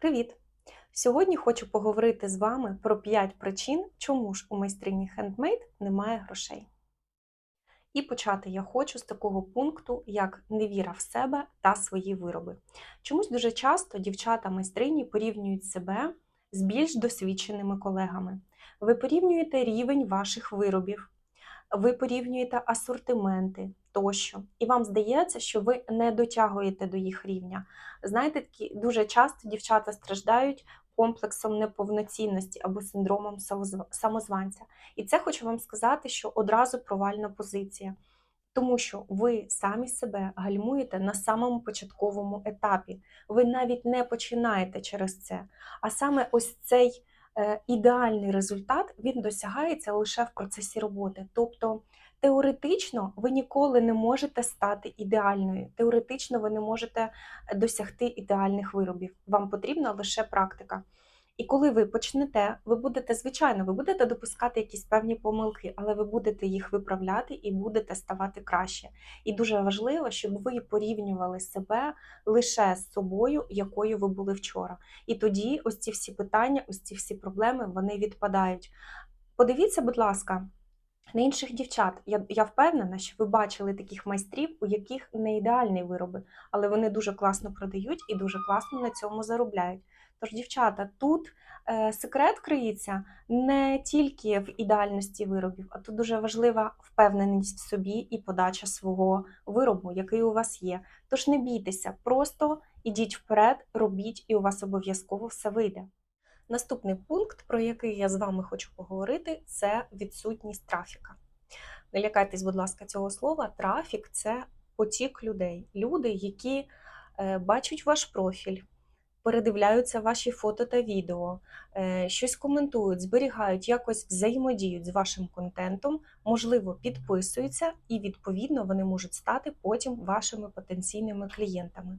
Привіт! Сьогодні хочу поговорити з вами про 5 причин, чому ж у майстрині хендмейд немає грошей. І почати я хочу з такого пункту, як невіра в себе та свої вироби. Чомусь дуже часто дівчата-майстрині порівнюють себе з більш досвідченими колегами. Ви порівнюєте рівень ваших виробів, ви порівнюєте асортименти тощо, і вам здається, що ви не дотягуєте до їх рівня. Знаєте, такі дуже часто дівчата страждають комплексом неповноцінності або синдромом самозванця. І це хочу вам сказати, що одразу провальна позиція. Тому що ви самі себе гальмуєте на самому початковому етапі. Ви навіть не починаєте через це. А саме ось цей ідеальний результат він досягається лише в процесі роботи. Тобто теоретично ви ніколи не можете стати ідеальною. Теоретично ви не можете досягти ідеальних виробів. Вам потрібна лише практика. І коли ви почнете, ви будете, звичайно, ви будете допускати якісь певні помилки, але ви будете їх виправляти і будете ставати краще. І дуже важливо, щоб ви порівнювали себе лише з собою, якою ви були вчора. І тоді ось ці всі питання, ось ці всі проблеми вони відпадають. Подивіться, будь ласка, на інших дівчат. Я, я впевнена, що ви бачили таких майстрів, у яких не ідеальні вироби, але вони дуже класно продають і дуже класно на цьому заробляють. Тож, дівчата, тут е, секрет криється не тільки в ідеальності виробів, а тут дуже важлива впевненість в собі і подача свого виробу, який у вас є. Тож не бійтеся, просто ідіть вперед, робіть, і у вас обов'язково все вийде. Наступний пункт, про який я з вами хочу поговорити, це відсутність трафіка. Не лякайтесь, будь ласка, цього слова. Трафік це потік людей. Люди, які е, бачать ваш профіль, передивляються ваші фото та відео, е, щось коментують, зберігають, якось взаємодіють з вашим контентом, можливо, підписуються, і відповідно вони можуть стати потім вашими потенційними клієнтами.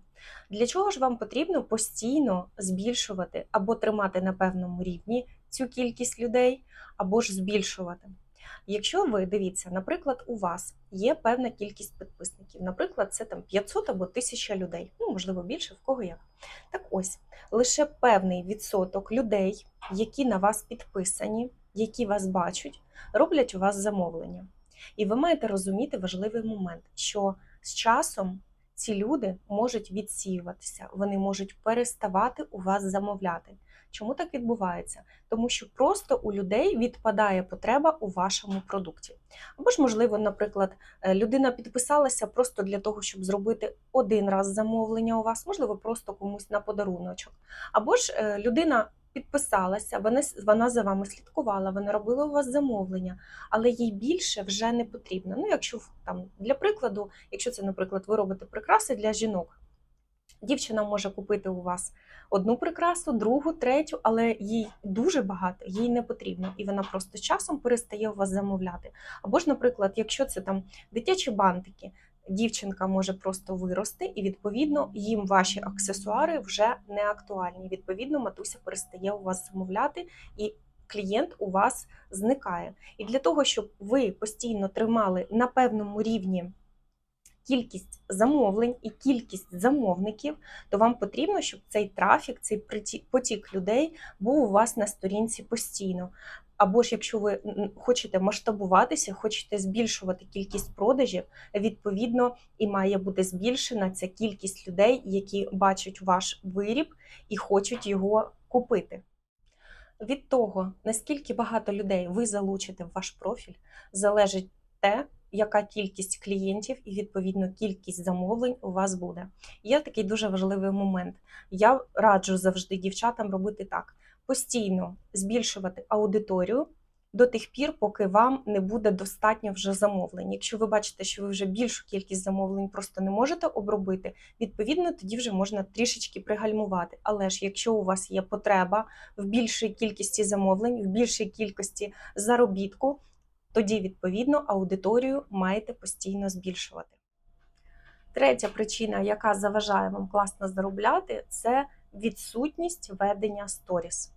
Для чого ж вам потрібно постійно збільшувати або тримати на певному рівні цю кількість людей, або ж збільшувати? Якщо ви дивіться, наприклад, у вас є певна кількість підписників, наприклад, це там 500 або 1000 людей, ну можливо більше, в кого як. Так ось лише певний відсоток людей, які на вас підписані, які вас бачать, роблять у вас замовлення. І ви маєте розуміти важливий момент, що з часом ці люди можуть відсіюватися, вони можуть переставати у вас замовляти. Чому так відбувається? Тому що просто у людей відпадає потреба у вашому продукті. Або ж, можливо, наприклад, е, людина підписалася просто для того, щоб зробити один раз замовлення у вас, можливо, просто комусь на подаруночок. Або ж е, людина підписалася, вона, вона за вами слідкувала, вона робила у вас замовлення, але їй більше вже не потрібно. Ну, якщо там для прикладу, якщо це, наприклад, ви робите прикраси для жінок. Дівчина може купити у вас одну прикрасу, другу, третю, але їй дуже багато, їй не потрібно, і вона просто часом перестає у вас замовляти. Або ж, наприклад, якщо це там дитячі бантики, дівчинка може просто вирости, і відповідно їм ваші аксесуари вже не актуальні. Відповідно, матуся перестає у вас замовляти і. Клієнт у вас зникає. І для того, щоб ви постійно тримали на певному рівні кількість замовлень і кількість замовників, то вам потрібно, щоб цей трафік, цей потік людей був у вас на сторінці постійно. Або ж якщо ви хочете масштабуватися, хочете збільшувати кількість продажів, відповідно і має бути збільшена ця кількість людей, які бачать ваш виріб і хочуть його купити. Від того, наскільки багато людей ви залучите в ваш профіль, залежить те, яка кількість клієнтів і відповідно кількість замовлень у вас буде. Є такий дуже важливий момент. Я раджу завжди дівчатам робити так: постійно збільшувати аудиторію. До тих пір, поки вам не буде достатньо вже замовлень. Якщо ви бачите, що ви вже більшу кількість замовлень просто не можете обробити, відповідно тоді вже можна трішечки пригальмувати. Але ж якщо у вас є потреба в більшій кількості замовлень, в більшій кількості заробітку, тоді відповідно аудиторію маєте постійно збільшувати. Третя причина, яка заважає вам класно заробляти, це відсутність ведення сторіс.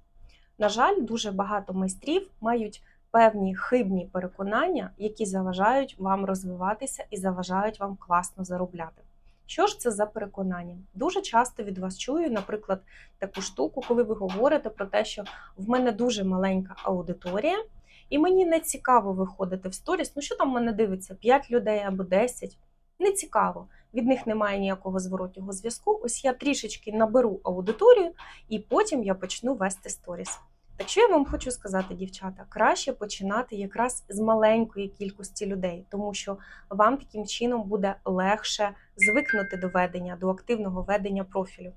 На жаль, дуже багато майстрів мають певні хибні переконання, які заважають вам розвиватися і заважають вам класно заробляти. Що ж це за переконання? Дуже часто від вас чую, наприклад, таку штуку, коли ви говорите про те, що в мене дуже маленька аудиторія, і мені не цікаво виходити в сторіс. Ну що там в мене дивиться? 5 людей або 10. Не цікаво. Від них немає ніякого зворотнього зв'язку. Ось я трішечки наберу аудиторію, і потім я почну вести сторіс. Так що я вам хочу сказати, дівчата, краще починати якраз з маленької кількості людей, тому що вам таким чином буде легше звикнути до ведення, до активного ведення профілю.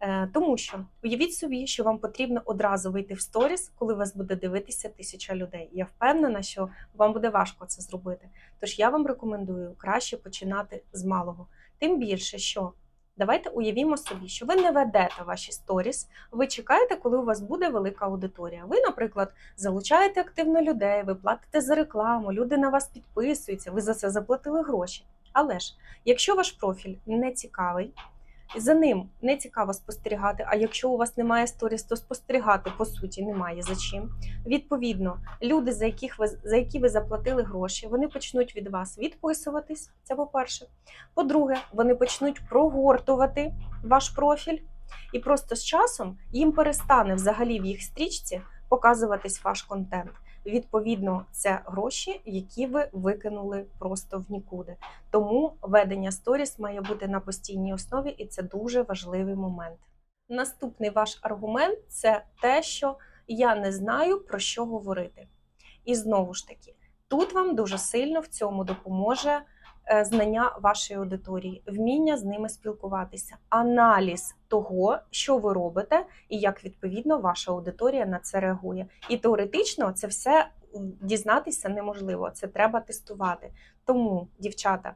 Е, Тому що уявіть собі, що вам потрібно одразу вийти в сторіс, коли вас буде дивитися тисяча людей. Я впевнена, що вам буде важко це зробити. Тож я вам рекомендую краще починати з малого. Тим більше, що давайте уявімо собі, що ви не ведете ваші сторіс, ви чекаєте, коли у вас буде велика аудиторія. Ви, наприклад, залучаєте активно людей, ви платите за рекламу, люди на вас підписуються, ви за це заплатили гроші. Але ж, якщо ваш профіль не цікавий, за ним не цікаво спостерігати. А якщо у вас немає сторіс, то спостерігати по суті немає за чим. Відповідно, люди, за яких ви за які ви заплатили гроші, вони почнуть від вас відписуватись. Це по-перше. По-друге, вони почнуть прогортувати ваш профіль, і просто з часом їм перестане взагалі в їх стрічці показуватись ваш контент. Відповідно, це гроші, які ви викинули просто в нікуди. Тому ведення сторіс має бути на постійній основі, і це дуже важливий момент. Наступний ваш аргумент це те, що я не знаю про що говорити. І знову ж таки, тут вам дуже сильно в цьому допоможе е, знання вашої аудиторії, вміння з ними спілкуватися, аналіз того, що ви робите, і як відповідно ваша аудиторія на це реагує. І теоретично це все дізнатися неможливо, це треба тестувати. Тому, дівчата,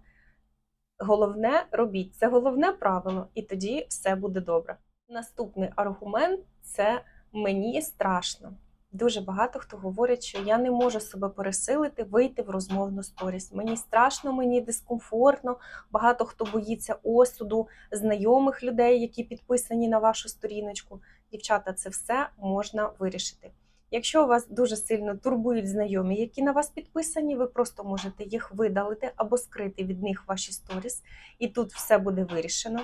головне робіть це головне правило, і тоді все буде добре. Наступний аргумент це мені страшно. Дуже багато хто говорить, що я не можу себе пересилити, вийти в розмовну сторіс. Мені страшно, мені дискомфортно. Багато хто боїться осуду знайомих людей, які підписані на вашу сторіночку. Дівчата, це все можна вирішити. Якщо вас дуже сильно турбують знайомі, які на вас підписані, ви просто можете їх видалити або скрити від них ваші сторіс, і тут все буде вирішено.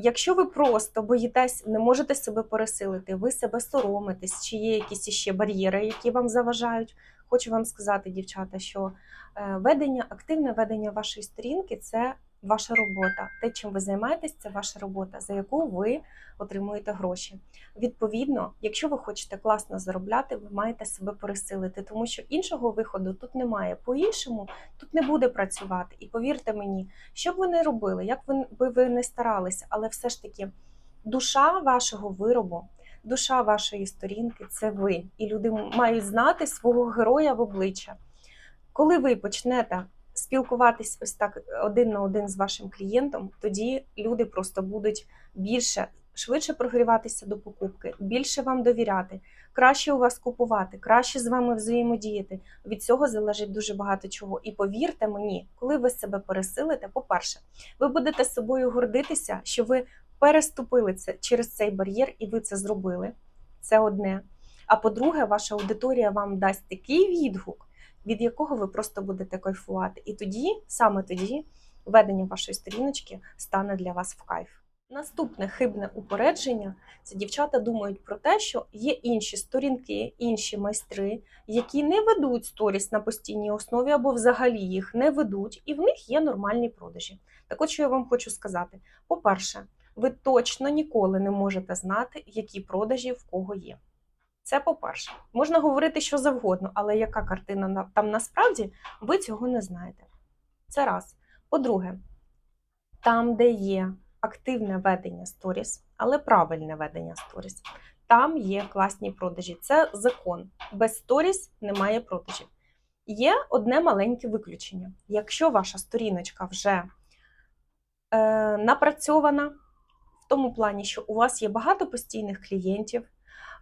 Якщо ви просто боїтесь, не можете себе пересилити, ви себе соромитесь, чи є якісь іще бар'єри, які вам заважають. Хочу вам сказати, дівчата, що е, ведення, активне ведення вашої сторінки це ваша робота. Те, чим ви займаєтесь, це ваша робота, за яку ви отримуєте гроші. Відповідно, якщо ви хочете класно заробляти, ви маєте себе пересилити, тому що іншого виходу тут немає. По-іншому тут не буде працювати. І повірте мені, що б ви не робили, як би ви не старалися, але все ж таки душа вашого виробу, душа вашої сторінки це ви. І люди мають знати свого героя в обличчя. Коли ви почнете спілкуватись ось так один на один з вашим клієнтом, тоді люди просто будуть більше швидше прогріватися до покупки, більше вам довіряти, краще у вас купувати, краще з вами взаємодіяти. Від цього залежить дуже багато чого. І повірте мені, коли ви себе пересилите, по-перше, ви будете собою гордитися, що ви переступили це через цей бар'єр, і ви це зробили. Це одне. А по-друге, ваша аудиторія вам дасть такий відгук, від якого ви просто будете кайфувати. І тоді, саме тоді, ведення вашої сторіночки стане для вас в кайф. Наступне хибне упередження це дівчата думають про те, що є інші сторінки, інші майстри, які не ведуть сторіс на постійній основі або взагалі їх не ведуть, і в них є нормальні продажі. Так от що я вам хочу сказати: по-перше, ви точно ніколи не можете знати, які продажі в кого є. Це по-перше, можна говорити що завгодно, але яка картина там насправді, ви цього не знаєте. Це раз. По-друге, там, де є активне ведення сторіс, але правильне ведення сторіс, там є класні продажі. Це закон. Без сторіс немає продажів. Є одне маленьке виключення. Якщо ваша сторіночка вже е, напрацьована в тому плані, що у вас є багато постійних клієнтів,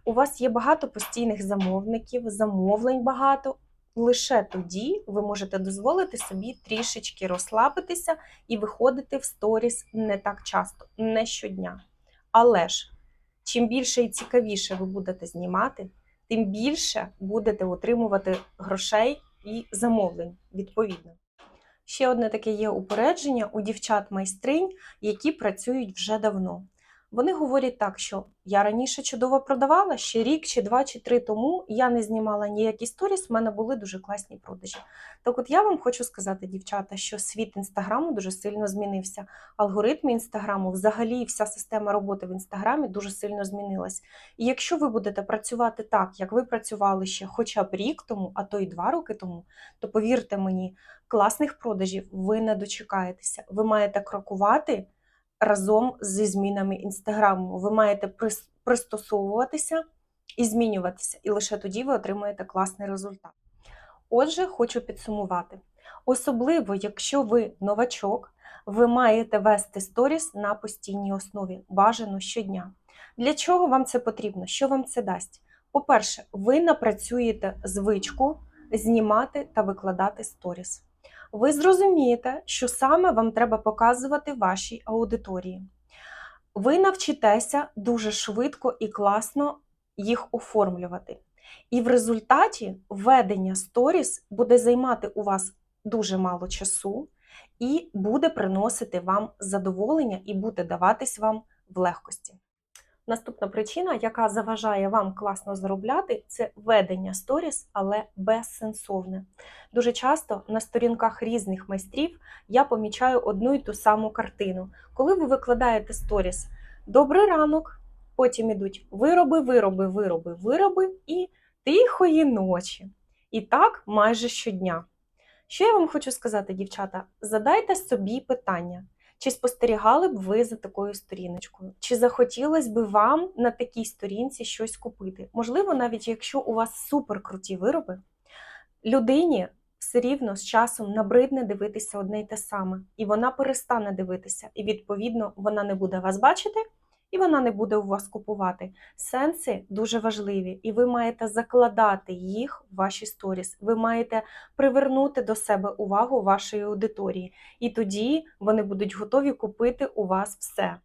у вас є багато постійних замовників, замовлень багато. Лише тоді ви можете дозволити собі трішечки розслабитися і виходити в сторіс не так часто, не щодня. Але ж чим більше і цікавіше ви будете знімати, тим більше будете отримувати грошей і замовлень відповідно. Ще одне таке є упередження у дівчат-майстринь, які працюють вже давно. Вони говорять так, що я раніше чудово продавала, ще рік, чи два, чи три тому я не знімала ніякі сторіс, в мене були дуже класні продажі. Так от я вам хочу сказати, дівчата, що світ інстаграму дуже сильно змінився. Алгоритми інстаграму, взагалі вся система роботи в інстаграмі дуже сильно змінилась. І якщо ви будете працювати так, як ви працювали ще хоча б рік тому, а то й два роки тому, то повірте мені, класних продажів ви не дочекаєтеся. Ви маєте крокувати разом зі змінами інстаграму. Ви маєте пристосовуватися і змінюватися, і лише тоді ви отримаєте класний результат. Отже, хочу підсумувати. Особливо, якщо ви новачок, ви маєте вести сторіс на постійній основі, бажано щодня. Для чого вам це потрібно? Що вам це дасть? По-перше, ви напрацюєте звичку знімати та викладати сторіс. Ви зрозумієте, що саме вам треба показувати вашій аудиторії. Ви навчитеся дуже швидко і класно їх оформлювати. І в результаті ведення сторіс буде займати у вас дуже мало часу і буде приносити вам задоволення і буде даватись вам в легкості. Наступна причина, яка заважає вам класно заробляти, це ведення сторіс, але безсенсовне. Дуже часто на сторінках різних майстрів я помічаю одну і ту саму картину. Коли ви викладаєте сторіс Добрий ранок, потім ідуть вироби, вироби, вироби, вироби і тихої ночі. І так майже щодня. Що я вам хочу сказати, дівчата? Задайте собі питання. Чи спостерігали б ви за такою сторіночкою? Чи захотілося б вам на такій сторінці щось купити? Можливо, навіть якщо у вас суперкруті вироби, людині все рівно з часом набридне дивитися одне й те саме, і вона перестане дивитися, і відповідно вона не буде вас бачити. І вона не буде у вас купувати. Сенси дуже важливі, і ви маєте закладати їх в ваші сторіс. Ви маєте привернути до себе увагу вашої аудиторії, і тоді вони будуть готові купити у вас все.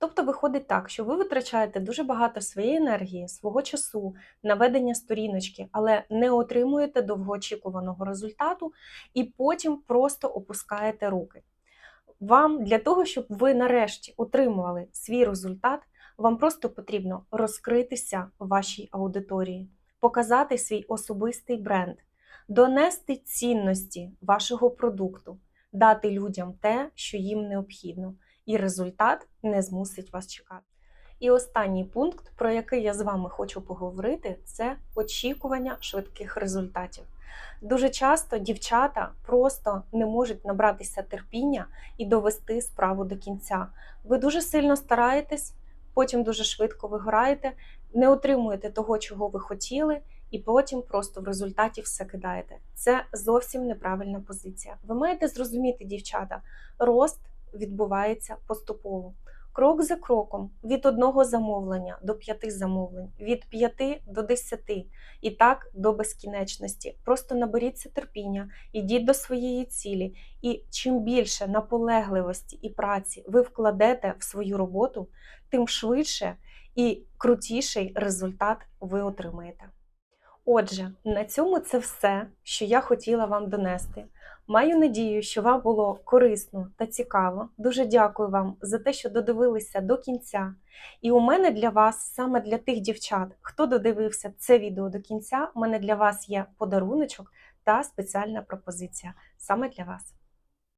Тобто виходить так, що ви витрачаєте дуже багато своєї енергії, свого часу на ведення сторіночки, але не отримуєте довгоочікуваного результату, і потім просто опускаєте руки. Вам для того, щоб ви нарешті отримували свій результат, вам просто потрібно розкритися вашій аудиторії, показати свій особистий бренд, донести цінності вашого продукту, дати людям те, що їм необхідно, і результат не змусить вас чекати. І останній пункт, про який я з вами хочу поговорити, це очікування швидких результатів. Дуже часто дівчата просто не можуть набратися терпіння і довести справу до кінця. Ви дуже сильно стараєтесь, потім дуже швидко вигораєте, не отримуєте того, чого ви хотіли, і потім просто в результаті все кидаєте. Це зовсім неправильна позиція. Ви маєте зрозуміти, дівчата, рост відбувається поступово. Крок за кроком від одного замовлення до п'яти замовлень, від п'яти до десяти, і так до безкінечності. Просто наберіться терпіння, ідіть до своєї цілі. І чим більше наполегливості і праці ви вкладете в свою роботу, тим швидше і крутіший результат ви отримаєте. Отже, на цьому це все, що я хотіла вам донести. Маю надію, що вам було корисно та цікаво. Дуже дякую вам за те, що додивилися до кінця. І у мене для вас, саме для тих дівчат, хто додивився це відео до кінця, у мене для вас є подаруночок та спеціальна пропозиція саме для вас.